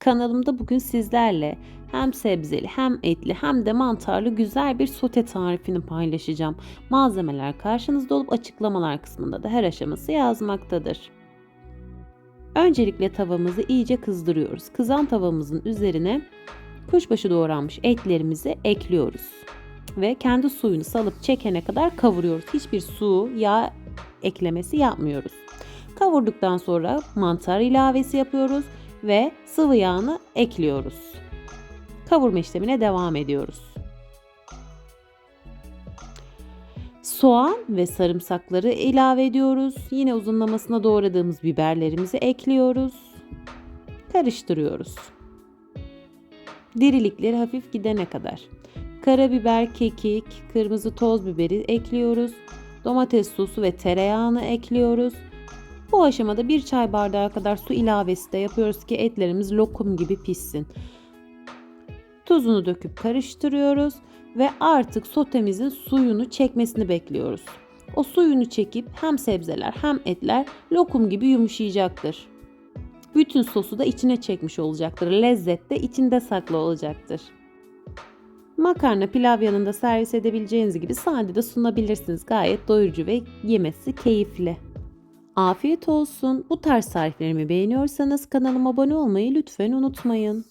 Kanalımda bugün sizlerle hem sebzeli hem etli hem de mantarlı güzel bir sote tarifini paylaşacağım. Malzemeler karşınızda olup açıklamalar kısmında da her aşaması yazmaktadır. Öncelikle tavamızı iyice kızdırıyoruz. Kızan tavamızın üzerine kuşbaşı doğranmış etlerimizi ekliyoruz. Ve kendi suyunu salıp çekene kadar kavuruyoruz. Hiçbir su, yağ eklemesi yapmıyoruz. Kavurduktan sonra mantar ilavesi yapıyoruz ve sıvı yağını ekliyoruz. Kavurma işlemine devam ediyoruz. Soğan ve sarımsakları ilave ediyoruz. Yine uzunlamasına doğradığımız biberlerimizi ekliyoruz. Karıştırıyoruz. Dirilikleri hafif gidene kadar. Karabiber, kekik, kırmızı toz biberi ekliyoruz. Domates sosu ve tereyağını ekliyoruz. Bu aşamada bir çay bardağı kadar su ilavesi de yapıyoruz ki etlerimiz lokum gibi pişsin. Tuzunu döküp karıştırıyoruz ve artık sotemizin suyunu çekmesini bekliyoruz. O suyunu çekip hem sebzeler hem etler lokum gibi yumuşayacaktır. Bütün sosu da içine çekmiş olacaktır. Lezzet de içinde saklı olacaktır. Makarna pilav yanında servis edebileceğiniz gibi sade de sunabilirsiniz. Gayet doyurucu ve yemesi keyifli. Afiyet olsun. Bu tarz tariflerimi beğeniyorsanız kanalıma abone olmayı lütfen unutmayın.